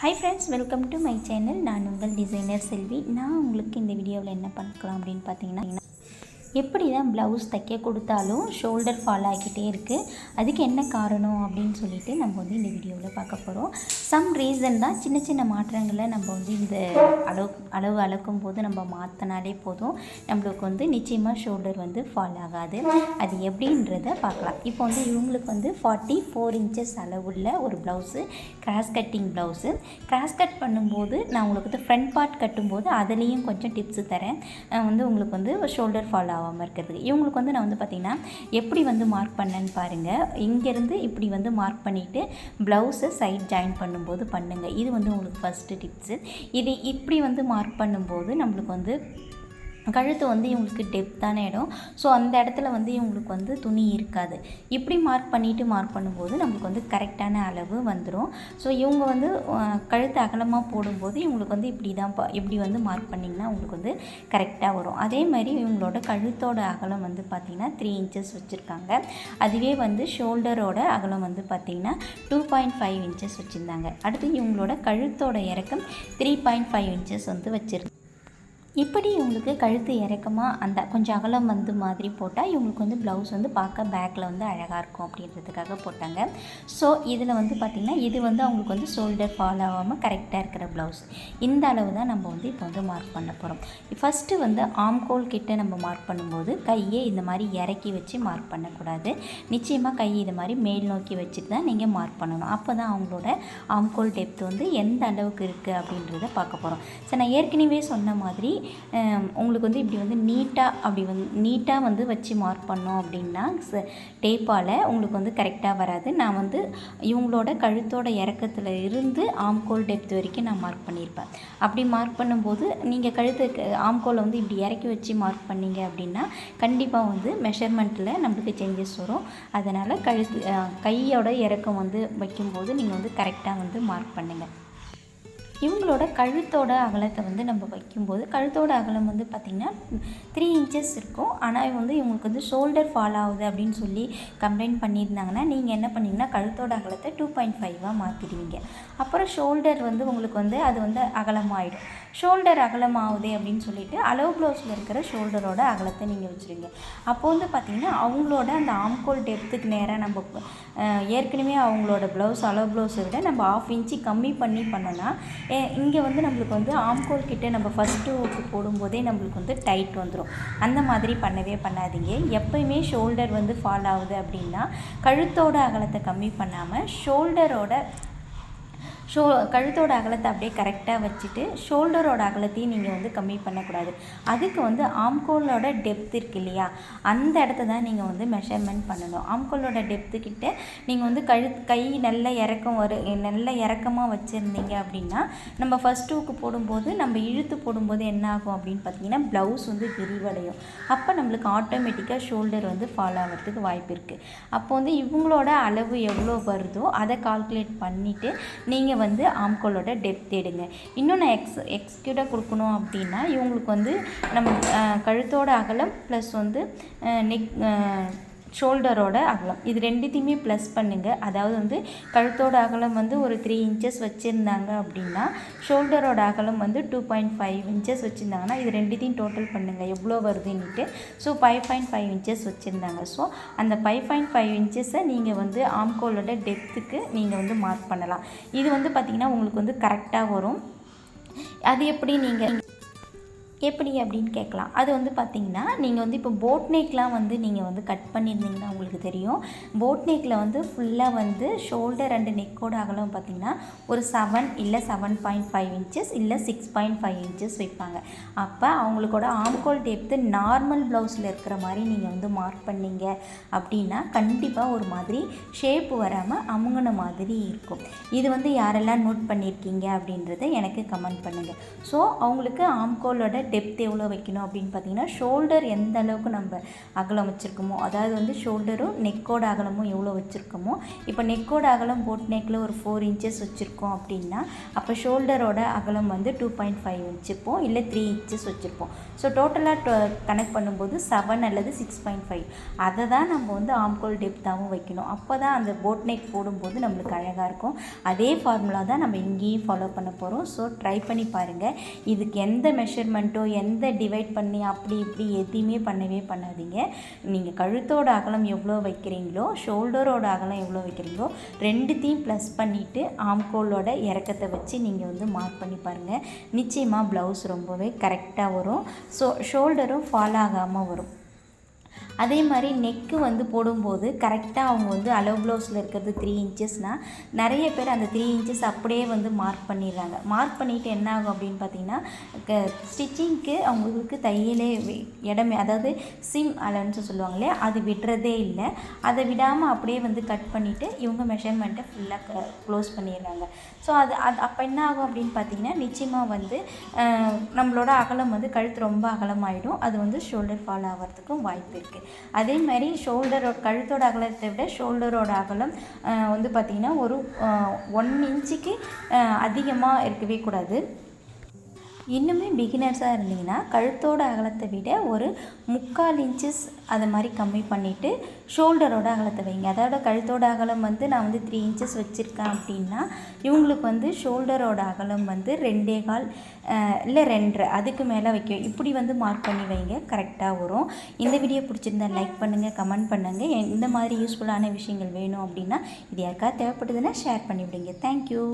Hi friends welcome to my channel நான் உங்கள் designer செல்வி. நான் உங்களுக்கு இந்த வீடியோவில் என்ன பார்க்கலாம் அப்படின்னு பார்த்தீங்கன்னா எப்படி தான் ப்ளவுஸ் தைக்க கொடுத்தாலும் ஷோல்டர் ஃபால் ஆகிக்கிட்டே இருக்குது அதுக்கு என்ன காரணம் அப்படின்னு சொல்லிட்டு நம்ம வந்து இந்த வீடியோவில் பார்க்க போகிறோம் சம் ரீசன் தான் சின்ன சின்ன மாற்றங்களை நம்ம வந்து இந்த அளவு அளவு அளக்கும் போது நம்ம மாற்றினாலே போதும். நம்மளுக்கு வந்து நிச்சயமாக ஷோல்டர் வந்து ஃபால் ஆகாது. அது எப்படின்றத பார்க்கலாம். இப்போ வந்து இவங்களுக்கு வந்து ஃபார்ட்டி ஃபோர் இன்ச்சஸ் அளவுள்ள ஒரு blouse cross cutting blouse cross cut பண்ணும்போது நான் உங்களுக்கு வந்து ஃப்ரண்ட் பார்ட் கட்டும்போது அதுலேயும் கொஞ்சம் டிப்ஸு தரேன். வந்து உங்களுக்கு வந்து ஷோல்டர் ஃபால் ஆகும் ஆகாமல் இருக்கிறதுக்கு. இவங்களுக்கு வந்து நான் வந்து பார்த்திங்கன்னா எப்படி வந்து மார்க் பண்ணேன்னு பாருங்கள் இங்கேருந்து இப்படி வந்து மார்க் பண்ணிவிட்டு ப்ளவுஸை சைட் ஜாயின் பண்ணும்போது பண்ணுங்கள் இது வந்து உங்களுக்கு ஃபஸ்ட்டு டிப்ஸு இது இப்படி வந்து மார்க் பண்ணும்போது நம்மளுக்கு வந்து கழுத்து வந்து இவங்களுக்கு டெப்த்தான இடம். ஸோ அந்த இடத்துல வந்து இவங்களுக்கு வந்து துணி இருக்காது. இப்படி மார்க் பண்ணிவிட்டு மார்க் பண்ணும்போது நம்மளுக்கு வந்து கரெக்டான அளவு வந்துடும் ஸோ இவங்க வந்து கழுத்து அகலமாக போடும்போது இவங்களுக்கு வந்து இப்படி தான் இப்படி வந்து மார்க் பண்ணிங்கன்னா உங்களுக்கு வந்து கரெக்டாக வரும். அதே மாதிரி இவங்களோட கழுத்தோட அகலம் வந்து பார்த்திங்கன்னா த்ரீ இன்ச்சஸ் வச்சுருக்காங்க. அதுவே வந்து ஷோல்டரோட அகலம் வந்து பார்த்திங்கன்னா டூ பாயிண்ட் ஃபைவ் இன்ச்சஸ் வச்சுருந்தாங்க. அடுத்து இவங்களோட கழுத்தோட இறக்கம் த்ரீ பாயிண்ட் ஃபைவ் இன்ச்சஸ் வந்து வச்சுருக்கு இப்படி இவங்களுக்கு கழுத்து இறக்கமாக அந்த கொஞ்சம் அகலம் வந்து மாதிரி போட்டால் இவங்களுக்கு வந்து ப்ளவுஸ் வந்து பார்க்க பேக்கில் வந்து அழகாக இருக்கும் அப்படின்றதுக்காக போட்டாங்க. ஸோ இதில் வந்து பார்த்திங்கன்னா இது வந்து அவங்களுக்கு வந்து ஷோல்டர் ஃபால் ஆகாமல் கரெக்டாக இருக்கிற ப்ளவுஸ் இந்த அளவு தான் நம்ம வந்து இப்போ வந்து மார்க் பண்ண போகிறோம் ஃபஸ்ட்டு வந்து ஆம்கோல் கிட்ட நம்ம மார்க் பண்ணும்போது கையை இந்த மாதிரி இறக்கி வச்சு மார்க் பண்ணக்கூடாது. நிச்சயமாக கை இது மாதிரி மேல் நோக்கி வச்சுட்டு தான் நீங்கள் மார்க் பண்ணணும். அப்போ தான் அவங்களோட ஆம்கோல் டெப்த் வந்து எந்த அளவுக்கு இருக்குது அப்படின்றத பார்க்க போகிறோம் ஸோ நான் ஏற்கனவே சொன்ன மாதிரி உங்களுக்கு வந்து இப்படி வந்து நீட்டாக அப்படி வந்து நீட்டாக வந்து வச்சு மார்க் பண்ணோம் அப்படின்னா டேப்பால் உங்களுக்கு வந்து கரெக்டாக வராது. நான் வந்து இவங்களோட கழுத்தோட இறக்கத்தில் இருந்து ஆம்கோல் டெப்த் வரைக்கும் நான் மார்க் பண்ணியிருப்பேன் அப்படி மார்க் பண்ணும்போது நீங்கள் கழுத்து ஆம்கோலை வந்து இப்படி இறக்கி வச்சு மார்க் பண்ணீங்க அப்படின்னா கண்டிப்பாக வந்து மெஷர்மெண்ட்டில் நம்மளுக்கு சேஞ்சஸ் வரும். அதனால் கழுத்து கையோட இறக்கம் வந்து வைக்கும்போது நீங்கள் வந்து கரெக்டாக வந்து மார்க் பண்ணுங்கள் இவங்களோட கழுத்தோட அகலத்தை வந்து நம்ம வைக்கும்போது கழுத்தோட அகலம் வந்து பார்த்திங்கன்னா த்ரீ இன்ச்சஸ் இருக்கும். ஆனால் வந்து இவங்களுக்கு வந்து ஷோல்டர் ஃபால் ஆகுது அப்படின்னு சொல்லி கம்ப்ளைண்ட் பண்ணியிருந்தாங்கன்னா நீங்கள் என்ன பண்ணீங்கன்னா கழுத்தோட அகலத்தை டூ பாயிண்ட் ஃபைவாக மாற்றிடுவீங்க அப்புறம் ஷோல்டர் வந்து உங்களுக்கு வந்து அது வந்து அகலமாகிடும் ஷோல்டர் அகலம் ஆகுது அப்படின்னு சொல்லிட்டு அளவு ப்ளவுஸில் இருக்கிற ஷோல்டரோட அகலத்தை நீங்கள் வச்சுருங்க. அப்போ வந்து பார்த்திங்கன்னா அவங்களோட அந்த ஆம்கோல் டெப்த்துக்கு நேராக நம்ம ஏற்கனவே அவங்களோட ப்ளவுஸ் அளவு ப்ளவுஸை விட நம்ம ஆஃப் இன்ச்சு கம்மி பண்ணி பண்ணோன்னா இங்கே வந்து நம்மளுக்கு வந்து ஆம்கோல் கிட்டே நம்ம ஃபஸ்ட்டு போடும்போதே நம்மளுக்கு வந்து டைட் வந்துடும் அந்த மாதிரி பண்ணவே பண்ணாதீங்க. எப்பயுமே ஷோல்டர் வந்து ஃபால் ஆகுது அப்படின்னா கழுத்தோட அகலத்தை கம்மி பண்ணாமல் ஷோல்டரோட ஷோ கழுத்தோட அகலத்தை அப்படியே கரெக்டாக வச்சுட்டு ஷோல்டரோட அகலத்தையும் நீங்கள் வந்து கம்மி பண்ணக்கூடாது. அதுக்கு வந்து ஆம்கோலோட டெப்த் இருக்கு இல்லையா? அந்த இடத்த தான் நீங்கள் வந்து மெஷர்மெண்ட் பண்ணணும். ஆம்கோலோட டெப்த்து கிட்ட நீங்கள் வந்து கழு கை நல்ல இறக்கம் வரு நல்ல இறக்கமாக வச்சுருந்தீங்க அப்படின்னா நம்ம ஃபஸ்ட் டூக்கு போடும்போது நம்ம இழுத்து போடும்போது என்ன ஆகும் அப்படின்னு பார்த்தீங்கன்னா ப்ளவுஸ் வந்து விரிவடையும். அப்போ நம்மளுக்கு ஆட்டோமேட்டிக்காக ஷோல்டர் வந்து ஃபாலோ ஆகிறதுக்கு வாய்ப்பு இருக்குது அப்போ வந்து இவங்களோட அளவு எவ்வளோ வருதோ அதை கால்குலேட் பண்ணிவிட்டு நீங்கள் வந்து ஆம்கோலோட டெப்த் எடுங்க இன்னும் நான் எக்ஸ் எக்ஸ்க்யூட்டாக கொடுக்கணும் அப்படின்னா இவங்களுக்கு வந்து நம்ம கழுத்தோட அகலம் ப்ளஸ் வந்து நெக் ஷோல்டரோட அகலம். இது ரெண்டுத்தையுமே ப்ளஸ் பண்ணுங்கள் அதாவது வந்து கழுத்தோட அகலம் வந்து ஒரு த்ரீ இன்ச்சஸ் வச்சுருந்தாங்க அப்படின்னா ஷோல்டரோட அகலம் வந்து டூ பாயிண்ட் ஃபைவ் இன்ச்சஸ் வச்சுருந்தாங்கன்னா இது ரெண்டுத்தையும் டோட்டல் பண்ணுங்கள் எவ்வளோ வருதுன்னுட்டு. So five point five inches வச்சுருந்தாங்க. ஸோ அந்த ஃபைவ் பாயிண்ட் ஃபைவ் இன்ச்சஸை நீங்கள் வந்து ஆம்கோலோட டெப்த்துக்கு நீங்கள் வந்து மார்க் பண்ணலாம். இது வந்து பார்த்திங்கன்னா உங்களுக்கு வந்து கரெக்டாக வரும். அது எப்படி நீங்கள் எப்படி அப்படின்னு கேட்கலாம். அது வந்து பார்த்தீங்கன்னா நீங்கள் வந்து இப்போ போட் நெக்லாம் வந்து நீங்கள் வந்து கட் பண்ணியிருந்தீங்கன்னா உங்களுக்கு தெரியும். போட் நெக்கில் வந்து ஃபுல்லாக வந்து ஷோல்டர் அண்டு நெக்கோட அகலம் பார்த்தீங்கன்னா ஒரு செவன் இல்லை செவன் பாயிண்ட் ஃபைவ் இன்ச்சஸ் இல்லை சிக்ஸ் பாயிண்ட் ஃபைவ் இன்ச்சஸ் வைப்பாங்க. அப்போ அவங்களுக்கோட ஆம்கோல் டேப்த்து நார்மல் ப்ளவுஸில் இருக்கிற மாதிரி நீங்கள் வந்து மார்க் பண்ணீங்க அப்படின்னா கண்டிப்பாக ஒரு மாதிரி ஷேப் வராமல் அமுங்கின மாதிரி இருக்கும். இது வந்து யாரெல்லாம் நோட் பண்ணியிருக்கீங்க அப்படின்றத எனக்கு கமெண்ட் பண்ணுங்கள் ஸோ அவங்களுக்கு ஆம்கோலோட டெப்த் எவ்வளோ வைக்கணும் அப்படின்னு பார்த்தீங்கன்னா ஷோல்டர் எந்த அளவுக்கு நம்ம அகலம் வச்சுருக்கோமோ அதாவது வந்து ஷோல்டரும் நெக்கோட அகலமும் எவ்வளோ வச்சுருக்கோமோ இப்போ நெக்கோட அகலம் போட் நெக்கில் ஒரு ஃபோர் இன்ச்சஸ் வச்சுருக்கோம் அப்படின்னா அப்போ ஷோல்டரோட அகலம் வந்து டூ பாயிண்ட் ஃபைவ் வச்சுருப்போம் இல்லை த்ரீ இன்ச்சஸ் வச்சுருப்போம். ஸோ டோட்டலாக கனெக்ட் பண்ணும்போது செவன் அல்லது சிக்ஸ் பாயிண்ட் ஃபைவ் அதை தான் நம்ம வந்து ஆம்கோல் டெப்த்தாகவும் வைக்கணும். அப்போ தான் அந்த போட் நெக் போடும்போது நம்மளுக்கு அழகாக இருக்கும். அதே ஃபார்முலா தான் நம்ம இங்கேயும் ஃபாலோ பண்ண போகிறோம் ஸோ ட்ரை பண்ணி பாருங்கள் இதுக்கு எந்த மெஷர்மெண்ட்டும் இருக்கட்டும் எந்த டிவைட் பண்ணி அப்படி இப்படி எதையுமே பண்ணவே பண்ணாதீங்க. நீங்கள் கழுத்தோட அகலம் எவ்வளோ வைக்கிறீங்களோ ஷோல்டரோட அகலம் எவ்வளோ வைக்கிறீங்களோ ரெண்டுத்தையும் ப்ளஸ் பண்ணிவிட்டு ஆம்கோலோட இறக்கத்தை வச்சு நீங்கள் வந்து மார்க் பண்ணி பாருங்கள் நிச்சயமாக ப்ளவுஸ் ரொம்பவே கரெக்டாக வரும். ஸோ ஷோல்டரும் ஃபால் ஆகாமல் வரும். அதே மாதிரி நெக்கு வந்து போடும்போது கரெக்டாக அவங்க வந்து அளவு ப்ளவுஸில் இருக்கிறது த்ரீ இன்ச்சஸ்னால் நிறைய பேர் அந்த த்ரீ இன்ச்சஸ் அப்படியே வந்து மார்க் பண்ணிடுறாங்க. மார்க் பண்ணிவிட்டு என்ன ஆகும் அப்படின்னு பார்த்தீங்கன்னா ஸ்டிச்சிங்க்கு அவங்களுக்கு தையலே இடமே அதாவது சிம் அலன்ஸ் சொல்லுவாங்க இல்லையா அது விடுறதே இல்லை. அதை விடாமல் அப்படியே வந்து கட் பண்ணிவிட்டு இவங்க மெஷர்மெண்ட்டை ஃபுல்லாக க்ளோஸ் பண்ணிடுறாங்க. ஸோ அது அது அப்போ என்ன ஆகும் அப்படின்னு பார்த்தீங்கன்னா நிச்சயமாக வந்து நம்மளோட அகலம் வந்து கழுத்து ரொம்ப அகலமாயிடும். அது வந்து ஷோல்டர் ஃபால் ஆகிறதுக்கும் வாய்ப்பு இருக்குது அதே மாதிரி ஷோல்டரோட கழுத்தோட அகலத்தை விட ஷோல்டரோட அகலம் அஹ், வந்து பார்த்திங்கன்னா ஒரு ஒன் இன்ச்சுக்கு அதிகமாக இருக்கவே கூடாது. இன்னுமே பிகினர்ஸாக இருந்தீங்கன்னா கழுத்தோட அகலத்தை விட ஒரு முக்கால் இன்ச்சஸ் அது மாதிரி கம்மி பண்ணிவிட்டு ஷோல்டரோட அகலத்தை வைங்க. அதோட கழுத்தோட அகலம் வந்து நான் வந்து த்ரீ இன்ச்சஸ் வச்சுருக்கேன் அப்படின்னா இவங்களுக்கு வந்து ஷோல்டரோட அகலம் வந்து ரெண்டே கால் இல்லை ரெண்டரை அதுக்கு மேலே வைக்க இப்படி வந்து மார்க் பண்ணி வைங்க. கரெக்டாக வரும். இந்த வீடியோ பிடிச்சிருந்தா லைக் பண்ணுங்கள் கமெண்ட் பண்ணுங்கள் இந்த மாதிரி யூஸ்ஃபுல்லான விஷயங்கள் வேணும் அப்படின்னா இது யாருக்காவது தேவைப்படுதுன்னா ஷேர் பண்ணி விடுங்க தேங்க்யூ